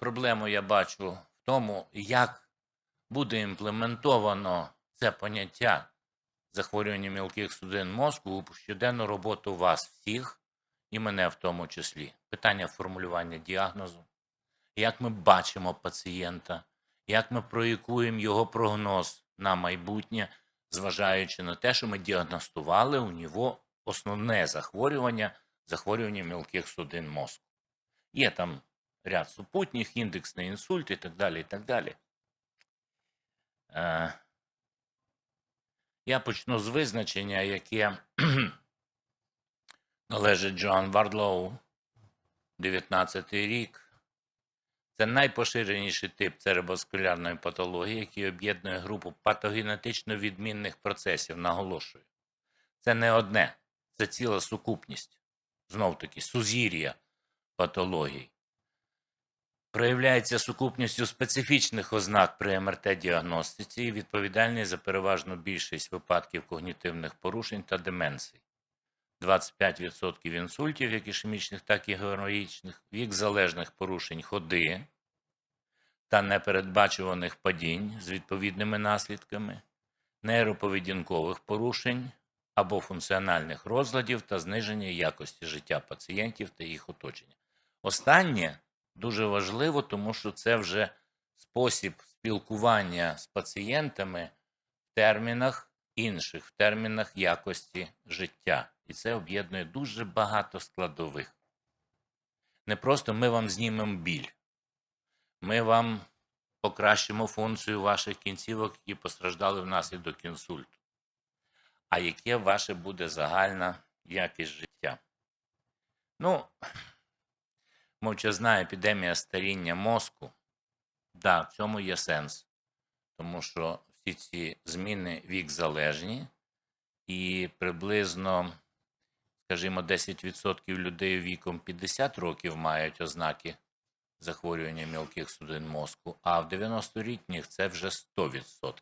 проблему я бачу в тому, як буде імплементовано це поняття захворювання мілких судин мозку у щоденну роботу вас всіх, і мене в тому числі. Питання формулювання діагнозу, як ми бачимо пацієнта, як ми проєкуємо його прогноз на майбутнє, зважаючи на те, що ми діагностували у нього основне захворювання захворювання мілких судин мозку. Є там ряд супутніх, індексний інсульт і так далі. і так далі. Е, я почну з визначення, яке належить Джоан Вардлоу, 19 рік. Це найпоширеніший тип цереброваскулярної патології, який об'єднує групу патогенетично відмінних процесів, наголошую. Це не одне, це ціла сукупність. Знов таки, сузір'я патологій. Проявляється сукупністю специфічних ознак при МРТ-діагностиці і відповідальний за переважну більшість випадків когнітивних порушень та деменцій. 25% інсультів, як ішемічних, так і героїчних, вік залежних порушень ходи та непередбачуваних падінь з відповідними наслідками, нейроповедінкових порушень або функціональних розладів та зниження якості життя пацієнтів та їх оточення. Останнє дуже важливо, тому що це вже спосіб спілкування з пацієнтами в термінах інших, в термінах якості життя. І це об'єднує дуже багато складових. Не просто ми вам знімемо біль, ми вам покращимо функцію ваших кінцівок, які постраждали внаслідок інсульту. А яке ваше буде загальна якість життя? Ну, мовчазна епідемія старіння мозку, да, в цьому є сенс, тому що всі ці зміни вік залежні, і приблизно, скажімо, 10% людей віком 50 років мають ознаки захворювання мілких судин мозку, а в 90-літніх це вже 100%.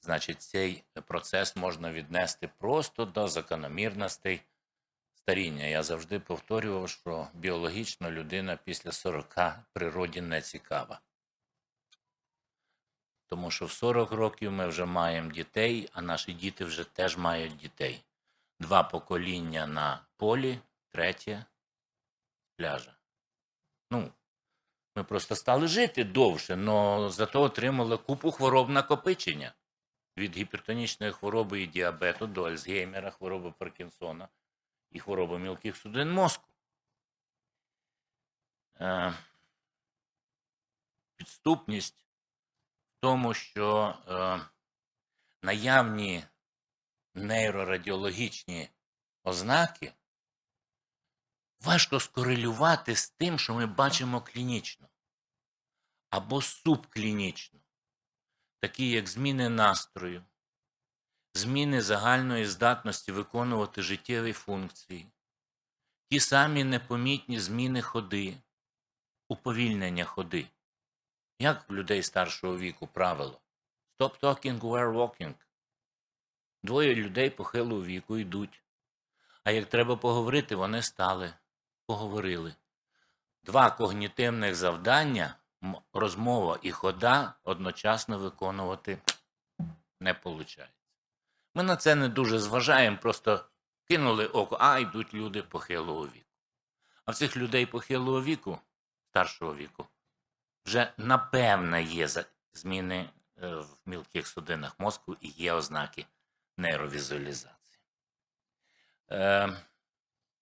Значить, цей процес можна віднести просто до закономірностей старіння. Я завжди повторював, що біологічно людина після 40 природі не цікава. Тому що в 40 років ми вже маємо дітей, а наші діти вже теж мають дітей. Два покоління на полі, третє пляжа. Ну, ми просто стали жити довше, але зато отримали купу хвороб накопичення. Від гіпертонічної хвороби і діабету до Альцгеймера, хвороби Паркінсона і хвороби мілких судин мозку. Е, Підступність в тому, що е, наявні нейрорадіологічні ознаки важко скорелювати з тим, що ми бачимо клінічно або субклінічно, такі як зміни настрою, зміни загальної здатності виконувати життєві функції, ті самі непомітні зміни ходи, уповільнення ходи. Як в людей старшого віку правило? Stop talking, we're walking. Двоє людей похилого віку йдуть. А як треба поговорити, вони стали, поговорили. Два когнітивних завдання, розмова і хода одночасно виконувати не виходить. Ми на це не дуже зважаємо, просто кинули око, а йдуть люди похилого віку. А в цих людей похилого віку, старшого віку, вже напевне є зміни е, в мілких судинах мозку і є ознаки нейровізуалізації. Е,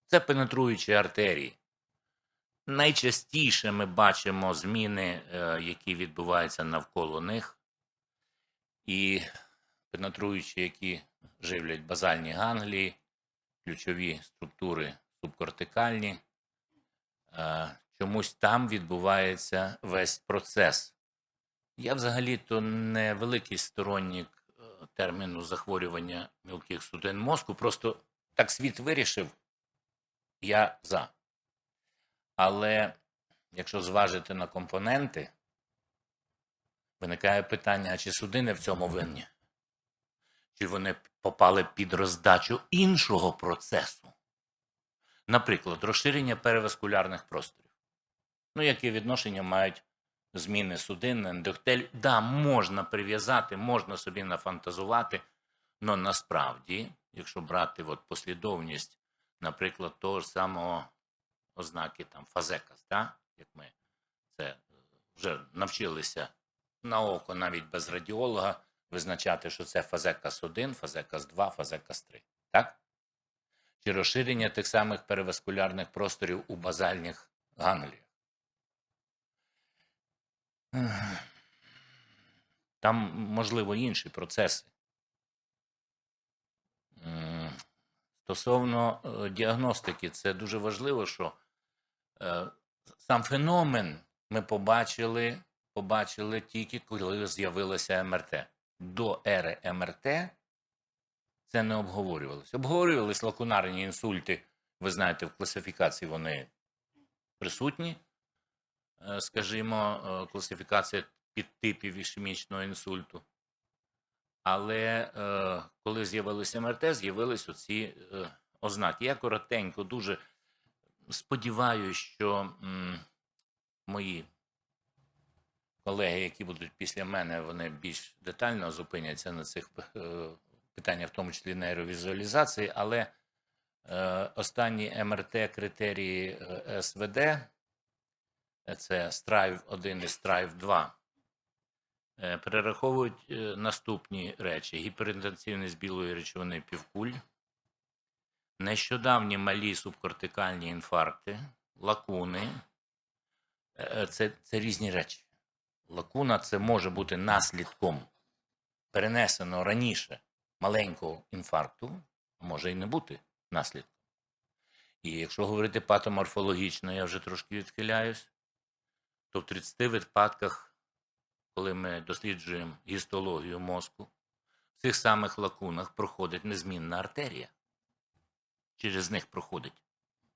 Це пенетруючі артерії. Найчастіше ми бачимо зміни, е, які відбуваються навколо них, і пенетруючі, які живлять базальні ганглії, ключові структури субкортикальні. Е, Чомусь там відбувається весь процес. Я взагалі-то не великий сторонник е, терміну захворювання мілких судин мозку, просто так світ вирішив, я за. Але якщо зважити на компоненти, виникає питання, а чи судини в цьому винні? Чи вони попали під роздачу іншого процесу? Наприклад, розширення переваскулярних просторів. Ну, яке відношення мають зміни судин, ендохтель? Да, можна прив'язати, можна собі нафантазувати, але насправді, якщо брати от послідовність, наприклад, того ж самого ознаки там фазекас, да? як ми це е, вже навчилися на око навіть без радіолога визначати, що це фазекас 1, фазекас 2, фазекас 3. Так? Чи розширення тих самих переваскулярних просторів у базальних гангліях. Там, можливо, інші процеси. Стосовно е, діагностики, це дуже важливо, що е, сам феномен ми побачили, побачили тільки коли з'явилося МРТ. До ери МРТ це не обговорювалося. Обговорювались лакунарні інсульти. Ви знаєте, в класифікації вони присутні. Е, Скажімо, е, класифікація підтипів ішемічного інсульту. Але е, коли з'явилося МРТ, з'явились оці е, ознаки. Я коротенько дуже сподіваюся, що мої колеги, які будуть після мене, вони більш детально зупиняться на цих е, питаннях, в тому числі нейровізуалізації, але е, останні МРТ критерії е, СВД, це Strive 1 і Strive 2, е, перераховують наступні речі: гіперінтенсивність білої речовини півкуль, нещодавні малі субкортикальні інфаркти, лакуни. Це, це різні речі. Лакуна це може бути наслідком перенесеного раніше маленького інфаркту, а може і не бути наслідком. І якщо говорити патоморфологічно, я вже трошки відхиляюсь, то в 30 випадках, коли ми досліджуємо гістологію мозку, в цих самих лакунах проходить незмінна артерія. Через них проходить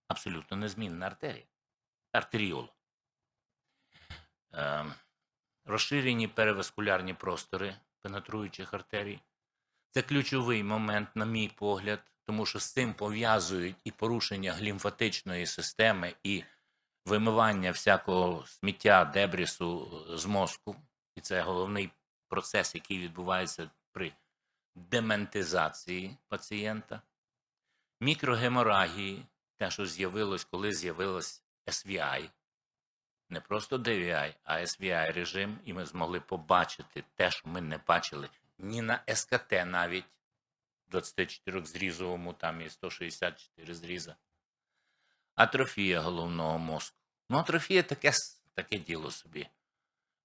абсолютно незмінна артерія. Артеріола. Розширені переваскулярні простори пенетруючих артерій. Це ключовий момент, на мій погляд, тому що з цим пов'язують і порушення глімфатичної системи, і вимивання всякого сміття, дебрісу з мозку. І це головний процес, який відбувається при дементизації пацієнта. Мікрогеморагії, те, що з'явилось, коли з'явилось SVI, не просто DVI, а SVI режим, і ми змогли побачити те, що ми не бачили ні на СКТ навіть 24 зрізовому, там і 164 зріза. Атрофія головного мозку. Ну, атрофія таке, таке діло собі.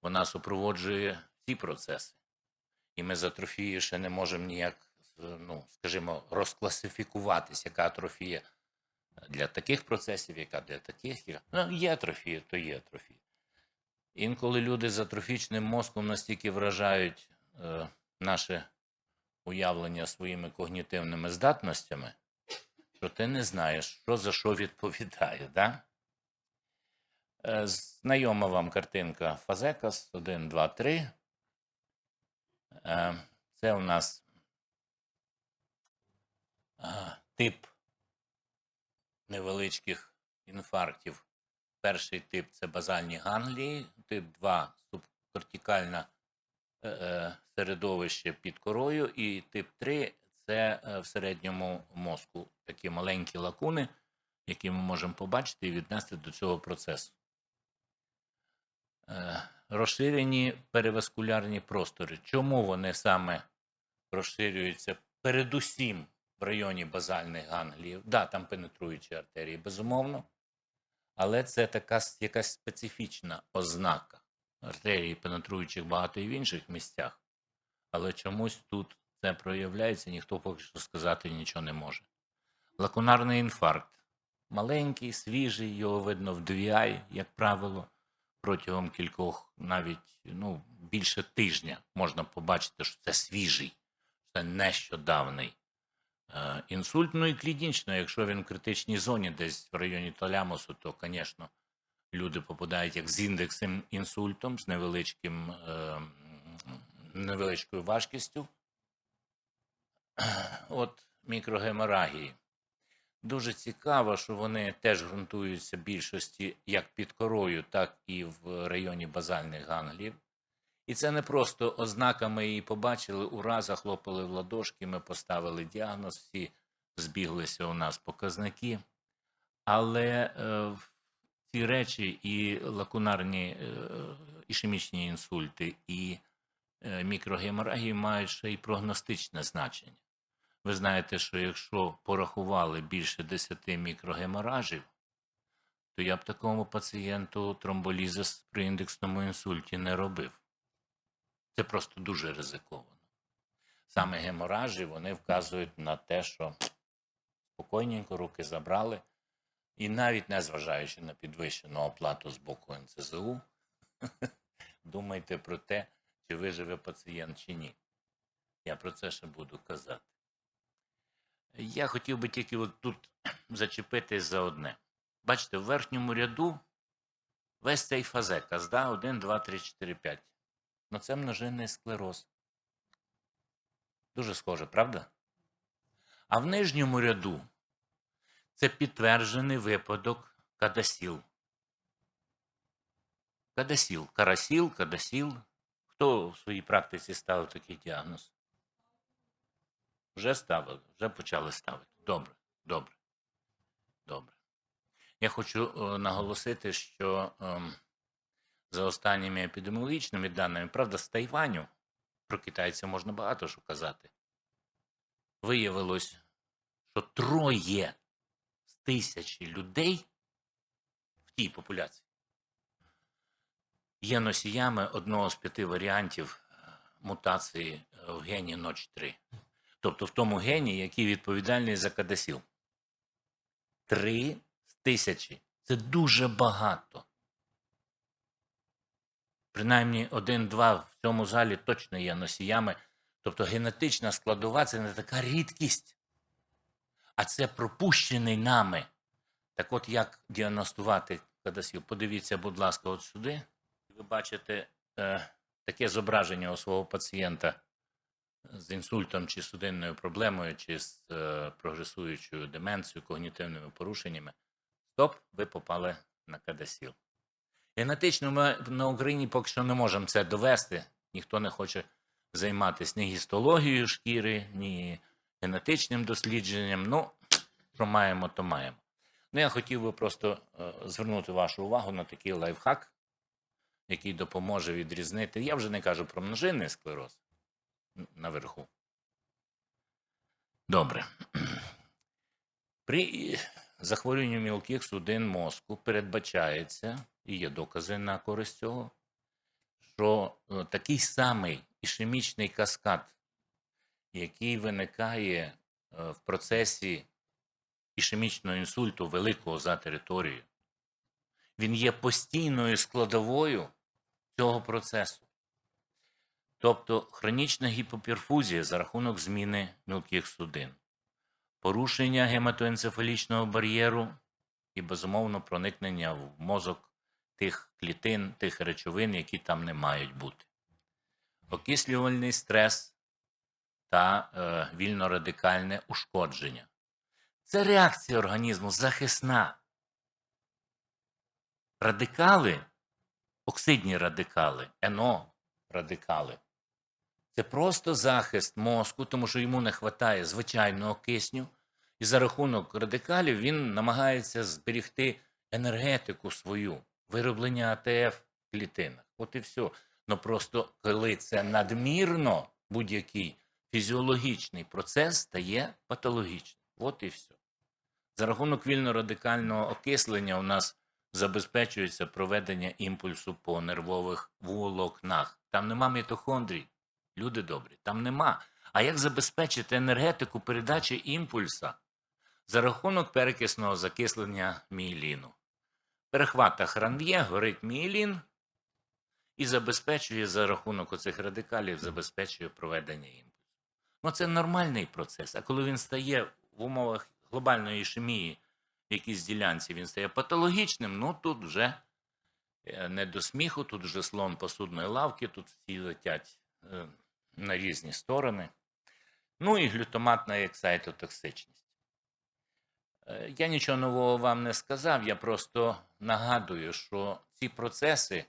Вона супроводжує ці процеси. І ми з атрофією ще не можемо ніяк, ну, скажімо, розкласифікуватись, яка атрофія для таких процесів, яка для таких. яка- Ну, є атрофія, то є атрофія. Інколи люди з атрофічним мозком настільки вражають е, наше уявлення своїми когнітивними здатностями, що ти не знаєш, що за що відповідає. Да? Е, знайома вам картинка Фазекас 1, 2, 3. Е, це у нас е, тип невеличких інфарктів. Перший тип це базальні ганглії, тип 2 субкортикальне е, е, середовище під корою, і тип 3 це е, в середньому мозку такі маленькі лакуни, які ми можемо побачити і віднести до цього процесу. Розширені переваскулярні простори. Чому вони саме розширюються? Передусім в районі базальних гангліїв. Да, там пенетруючі артерії, безумовно. Але це така якась специфічна ознака артерії, пенетруючих багато і в інших місцях. Але чомусь тут це проявляється, ніхто поки що сказати нічого не може. Лакунарний інфаркт. Маленький, свіжий, його видно в DVI, як правило, протягом кількох, навіть ну, більше тижня можна побачити, що це свіжий, це нещодавний інсульт. Ну і клінічно, якщо він в критичній зоні, десь в районі талямусу, то, звісно, люди попадають як з індексом інсультом, з невеличким, е, невеличкою важкістю. От мікрогеморагії. Дуже цікаво, що вони теж ґрунтуються більшості як під корою, так і в районі базальних ганглів. І це не просто ознака, ми її побачили, ура, захлопали в ладошки, ми поставили діагноз, всі збіглися у нас показники. Але е, ці речі і лакунарні е, ішемічні інсульти, і е, мікрогеморагії мають ще й прогностичне значення. Ви знаєте, що якщо порахували більше 10 мікрогеморажів, то я б такому пацієнту тромболізис при індексному інсульті не робив. Це просто дуже ризиковано. Саме геморажі вони вказують на те, що спокійненько руки забрали, і навіть не зважаючи на підвищену оплату з боку НЦЗУ, думайте про те, чи виживе пацієнт чи ні. Я про це ще буду казати. Я хотів би тільки от тут зачепитись за одне. Бачите, в верхньому ряду весь цей фазекас, да? 1, 2, 3, 4, 5. Ну це множинний склероз. Дуже схоже, правда? А в нижньому ряду це підтверджений випадок кадасіл. Кадасіл, карасіл, кадасіл. Хто в своїй практиці ставив такий діагноз? Вже ставили, вже почали ставити. Добре, добре, добре. Я хочу е, наголосити, що ем, за останніми епідеміологічними даними, правда, з Тайваню, про китайців можна багато що казати, виявилось, що троє з тисячі людей в тій популяції є носіями одного з п'яти варіантів е, мутації е, в гені ноч 3 Тобто в тому гені, який відповідальний за кадасіл. Три з тисячі. Це дуже багато. Принаймні один-два в цьому залі точно є носіями. Тобто генетична складова це не така рідкість, а це пропущений нами. Так от як діагностувати кадасіл? Подивіться, будь ласка, от сюди. Ви бачите е, таке зображення у свого пацієнта з інсультом чи судинною проблемою, чи з е, прогресуючою деменцією, когнітивними порушеннями. Стоп, ви попали на кадасіл. Генетично ми на Україні поки що не можемо це довести. Ніхто не хоче займатися ні гістологією шкіри, ні генетичним дослідженням. Ну, що маємо, то маємо. Ну, я хотів би просто е, звернути вашу увагу на такий лайфхак, який допоможе відрізнити. Я вже не кажу про множинний склероз наверху. Добре. При захворюванні мілких судин мозку передбачається, і є докази на користь цього, що е, такий самий ішемічний каскад, який виникає е, в процесі ішемічного інсульту великого за територією, він є постійною складовою цього процесу. Тобто хронічна гіпоперфузія за рахунок зміни мілких судин, порушення гематоенцефалічного бар'єру і, безумовно, проникнення в мозок тих клітин, тих речовин, які там не мають бути. Окислювальний стрес та е, вільнорадикальне ушкодження. Це реакція організму захисна. Радикали, оксидні радикали, НО радикали. Це просто захист мозку, тому що йому не вистачає звичайного кисню, і за рахунок радикалів він намагається зберегти енергетику свою, вироблення АТФ в клітинах. От і все. Ну просто коли це надмірно, будь-який фізіологічний процес стає патологічним. От і все. За рахунок вільно-радикального окислення у нас забезпечується проведення імпульсу по нервових волокнах. Там нема мітохондрій, люди добрі, там нема. А як забезпечити енергетику передачі імпульса за рахунок перекисного закислення мієліну? В перехватах ранв'є горить мієлін і забезпечує за рахунок оцих радикалів, забезпечує проведення імпульсу. Ну, це нормальний процес. А коли він стає в умовах глобальної ішемії в якійсь ділянці, він стає патологічним, ну тут вже е, не до сміху, тут вже слон посудної лавки, тут всі летять е, на різні сторони. Ну і глютаматна ексайтотоксичність. Е, Я нічого нового вам не сказав. Я просто нагадую, що ці процеси,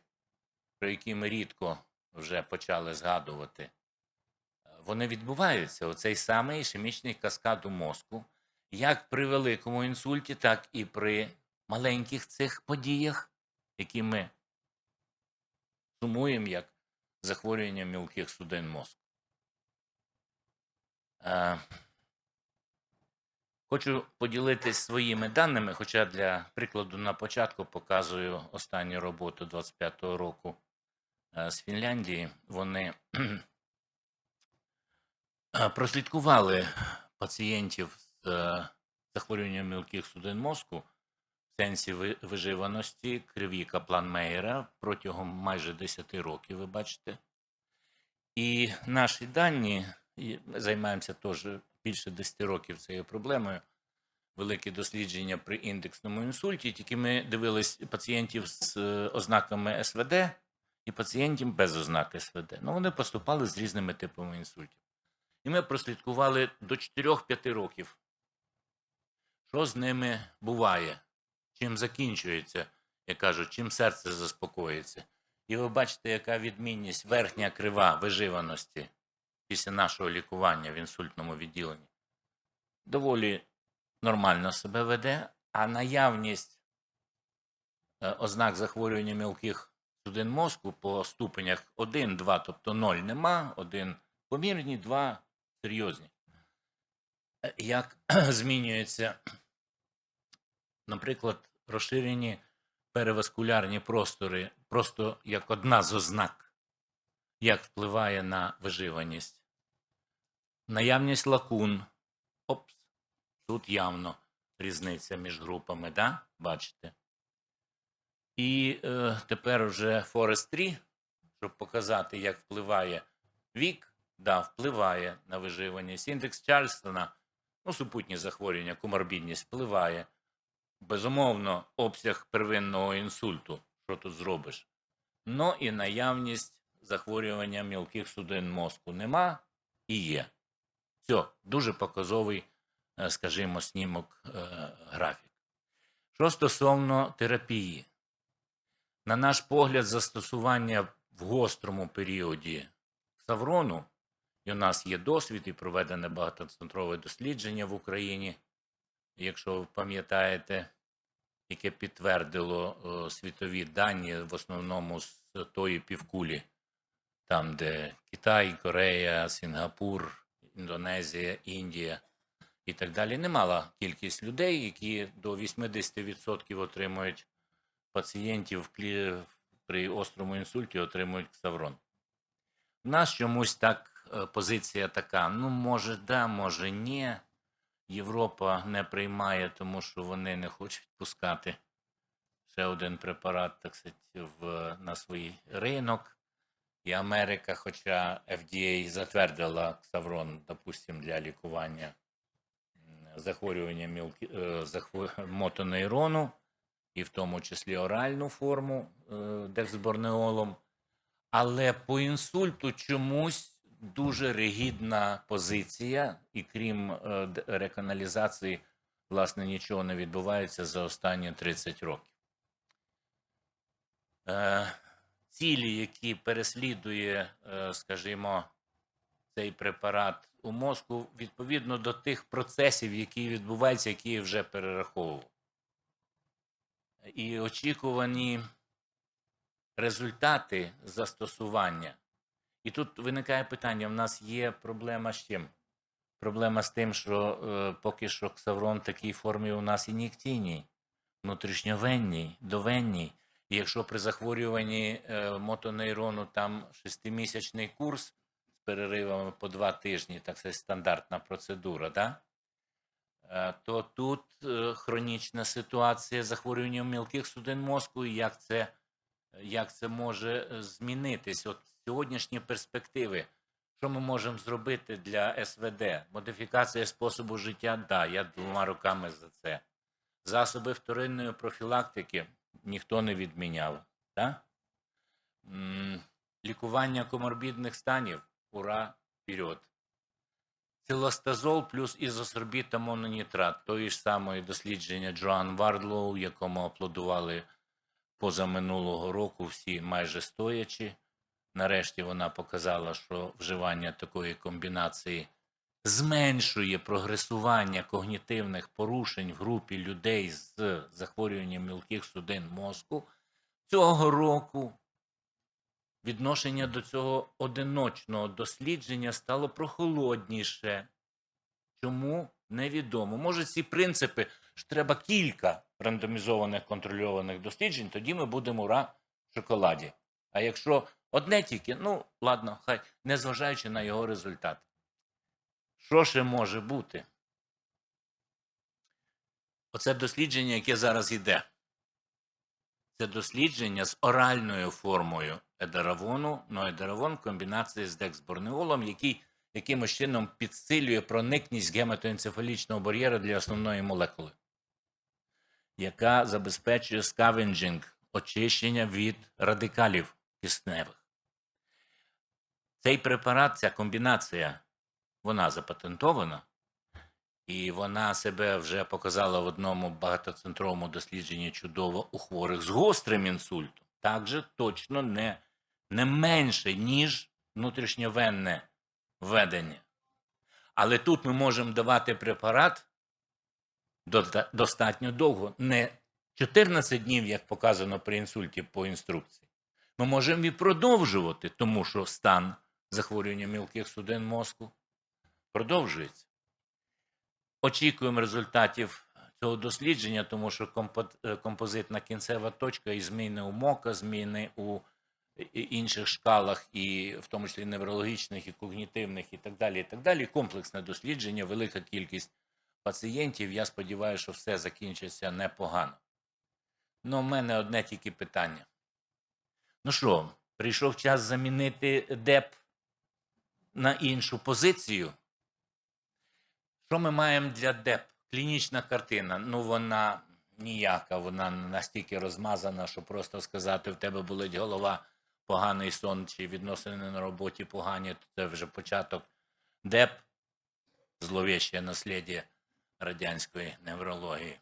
про які ми рідко вже почали згадувати, е, вони відбуваються. Оцей самий ішемічний каскад у мозку, як при великому інсульті, так і при маленьких цих подіях, які ми сумуємо як захворювання мілких судин мозку. Хочу поділитись своїми даними, хоча для прикладу на початку показую останню роботу 25-го року е, з Фінляндії. Вони е, прослідкували пацієнтів з е, захворюванням мілких судин мозку в сенсі виживаності криві Каплан-Мейера протягом майже 10 років, ви бачите. І наші дані, займаємося теж більше 10 років цією проблемою. Великі дослідження при індексному інсульті, тільки ми дивились пацієнтів з ознаками СВД і пацієнтів без ознак СВД. Ну, вони поступали з різними типами інсультів. І ми прослідкували до 4-5 років, що з ними буває, чим закінчується, як кажуть, чим серце заспокоїться. І ви бачите, яка відмінність верхня крива виживаності після нашого лікування в інсультному відділенні. Доволі нормально себе веде, а наявність е, ознак захворювання мілких судин мозку по ступенях 1, 2, тобто 0 нема, 1 помірні, 2 серйозні. Е, Як змінюється, наприклад, розширені переваскулярні простори, просто як одна з ознак, як впливає на виживаність. Наявність лакун. Опс, тут явно різниця між групами, да? бачите? І е, тепер вже Forest 3, щоб показати, як впливає вік, да, впливає на виживаність. Індекс Чарльстона, ну, супутні захворювання, коморбідність впливає. Безумовно, обсяг первинного інсульту, що тут зробиш. Ну і наявність захворювання мілких судин мозку нема і є. Все, дуже показовий, е, скажімо, снімок е, графік. Що стосовно терапії, на наш погляд, застосування в гострому періоді Саврону, і у нас є досвід і проведене багатоцентрове дослідження в Україні, якщо ви пам'ятаєте, яке підтвердило е, світові дані в основному з тої півкулі, там, де Китай, Корея, Сінгапур, Індонезія, Індія і так далі. Немала кількість людей, які до 80% отримують пацієнтів при острому інсульті отримують ксаврон. У нас чомусь так е, позиція така: ну, може, да, може, ні. Європа не приймає, тому що вони не хочуть пускати ще один препарат, так сказати, в, на свій ринок. І Америка, хоча FDA затвердила ксаврон, допустим, для лікування захворювання мілкі, е, мотонейрону, і в тому числі оральну форму е, дексборнеолом. Але по інсульту чомусь дуже ригідна позиція, і крім е, реканалізації, власне, нічого не відбувається за останні 30 років. Цілі, які переслідує, е, скажімо, цей препарат у мозку, відповідно до тих процесів, які відбуваються, які я вже перераховував. І очікувані результати застосування. І тут виникає питання: в нас є проблема з чим? Проблема з тим, що е, поки що ксаврон в такій формі у нас ін'єкційній, внутрішньовенній, довенній. І якщо при захворюванні е, мотонейрону там шестимісячний курс з переривами по два тижні, так це стандартна процедура, да? Е, то тут е, хронічна ситуація захворювання мілких судин мозку, і як це, як це може змінитись? От сьогоднішні перспективи. Що ми можемо зробити для СВД? Модифікація способу життя, да, я двома руками за це. Засоби вторинної профілактики ніхто не відміняв. Да? Лікування коморбідних станів, ура, вперед. Цилостазол плюс ізосорбіт мононітрат. Тої ж самої дослідження Джоан Вардлоу, якому аплодували позаминулого року всі майже стоячи. Нарешті вона показала, що вживання такої комбінації зменшує прогресування когнітивних порушень в групі людей з захворюванням мілких судин мозку. Цього року відношення до цього одиночного дослідження стало прохолодніше. Чому невідомо. Може, ці принципи що треба кілька рандомізованих контрольованих досліджень, тоді ми будемо ра в шоколаді. А якщо одне тільки, ну ладно, хай незважаючи на його результат. Що ще може бути? Оце дослідження, яке зараз йде. Це дослідження з оральною формою едеравону, но едеравон в комбінації з дексборнеолом, який якимось чином підсилює проникність гематоенцефалічного бар'єра для основної молекули, яка забезпечує скавенджинг, очищення від радикалів кисневих. Цей препарат, ця комбінація, вона запатентована, і вона себе вже показала в одному багатоцентровому дослідженні чудово у хворих з гострим інсультом. Також точно не, не менше, ніж внутрішньовенне введення. Але тут ми можемо давати препарат достатньо довго, не 14 днів, як показано при інсульті по інструкції. Ми можемо і продовжувати, тому що стан захворювання мілких судин мозку продовжується. Очікуємо результатів цього дослідження, тому що е, композитна кінцева точка і зміни у МОКа, зміни у інших шкалах, і в тому числі неврологічних, і когнітивних, і так далі. І так далі. Комплексне дослідження, велика кількість пацієнтів. Я сподіваюся, що все закінчиться непогано. Ну, у мене одне тільки питання. Ну що, прийшов час замінити ДЕП на іншу позицію? Що ми маємо для ДЕП? Клінічна картина. Ну, вона ніяка, вона настільки розмазана, що просто сказати, в тебе болить голова, поганий сон чи відносини на роботі погані, то це вже початок ДЕП, зловіще наслідя радянської неврології.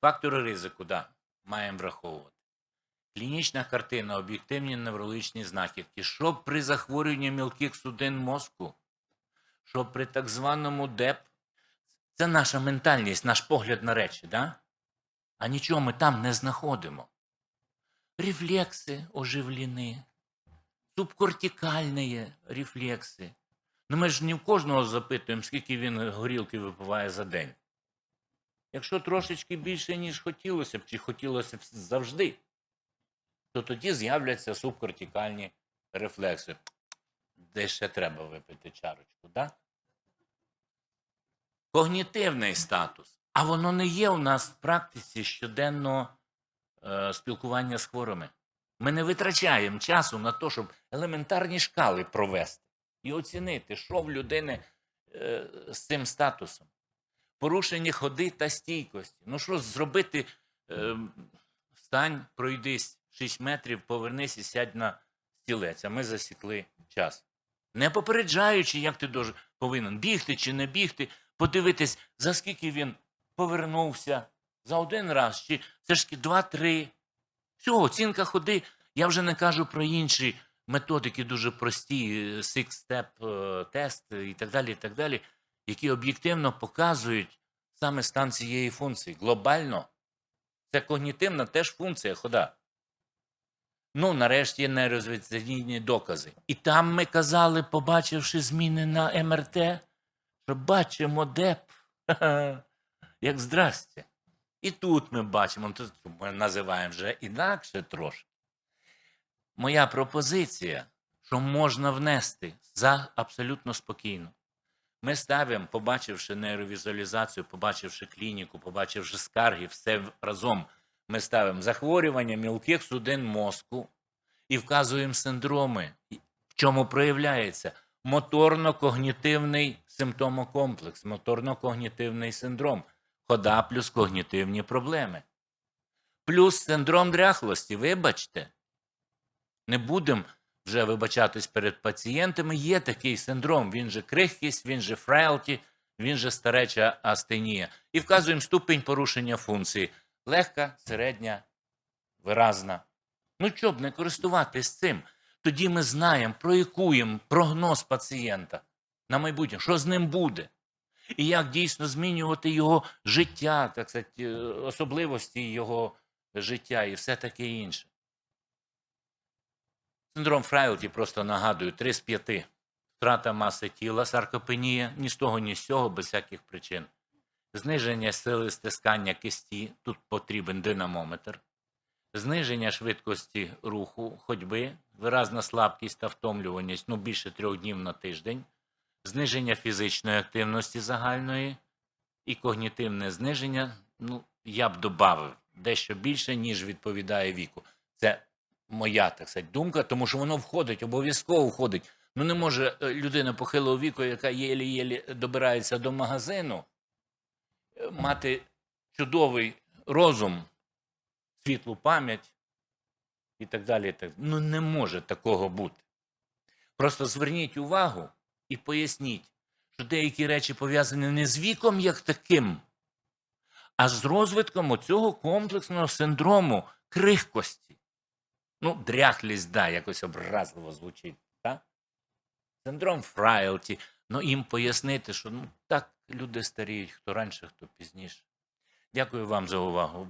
Фактори ризику, да, маємо враховувати. Клінічна картина, об'єктивні неврологічні знахідки. Що при захворюванні мілких судин мозку, що при так званому ДЕП, це наша ментальність, наш погляд на речі, да? а нічого ми там не знаходимо. Рефлекси оживлені, субкортикальні рефлекси. Ну ми ж не в кожного запитуємо, скільки він горілки випиває за день. Якщо трошечки більше, ніж хотілося б, чи хотілося б завжди, то тоді з'являться субкортикальні рефлекси. Де ще треба випити чарочку, да? Когнітивний статус. А воно не є у нас в практиці щоденного е, спілкування з хворими. Ми не витрачаємо часу на те, щоб елементарні шкали провести і оцінити, що в людини е, з цим статусом. Порушення ходи та стійкості. Ну що зробити? Е, встань, пройдись 6 метрів, повернись і сядь на стілець, а ми засікли час. Не попереджаючи, як ти повинен бігти чи не бігти, подивитись, за скільки він повернувся за один раз, чи все ж таки два-три. Все, оцінка ходи. Я вже не кажу про інші методики дуже прості, е, six-step е, тест і так далі, і так далі, які об'єктивно показують саме стан цієї функції. Глобально це когнітивна теж функція хода. Ну, нарешті є нейрозвідні докази. І там ми казали, побачивши зміни на МРТ, що бачимо ДЕП. Як здрастя. І тут ми бачимо, тут ми називаємо вже інакше трошки. Моя пропозиція, що можна внести за абсолютно спокійно. Ми ставимо, побачивши нейровізуалізацію, побачивши клініку, побачивши скарги, все разом. Ми ставимо захворювання мілких судин мозку і вказуємо синдроми, в чому проявляється моторно-когнітивний симптомокомплекс, моторно-когнітивний синдром, хода плюс когнітивні проблеми. Плюс синдром дряхлості, вибачте, не будемо вже вибачатись перед пацієнтами. Є такий синдром. Він же крихкість, він же фрелті, він же стареча астенія. І вказуємо ступінь порушення функції. Легка, середня, виразна. Ну, щоб не користуватись цим, тоді ми знаємо, проєкуємо прогноз пацієнта на майбутнє, що з ним буде, і як дійсно змінювати його життя, так сказати, особливості його життя і все таке інше. Синдром Фрайлті, просто нагадую, 3 з 5. Втрата маси тіла, саркопенія, ні з того, ні з цього, без всяких причин. Зниження сили стискання кисті, тут потрібен динамометр. Зниження швидкості руху, ходьби, виразна слабкість та втомлюваність ну, більше трьох днів на тиждень, зниження фізичної активності загальної і когнітивне зниження, ну, я б додав дещо більше, ніж відповідає віку. Це моя, так сказати, думка, тому що воно входить, обов'язково входить. Ну, не може е, людина похилого віку, яка єлі-єлі добирається до магазину, мати чудовий розум, світлу пам'ять і так далі. Так. Ну, не може такого бути. Просто зверніть увагу і поясніть, що деякі речі пов'язані не з віком як таким, а з розвитком оцього комплексного синдрому крихкості. Ну, дряхлість, да, якось образливо звучить. Так? Синдром Фрайлті. Ну, їм пояснити, що ну, так люди старіють, хто раніше, хто пізніше. Дякую вам за увагу.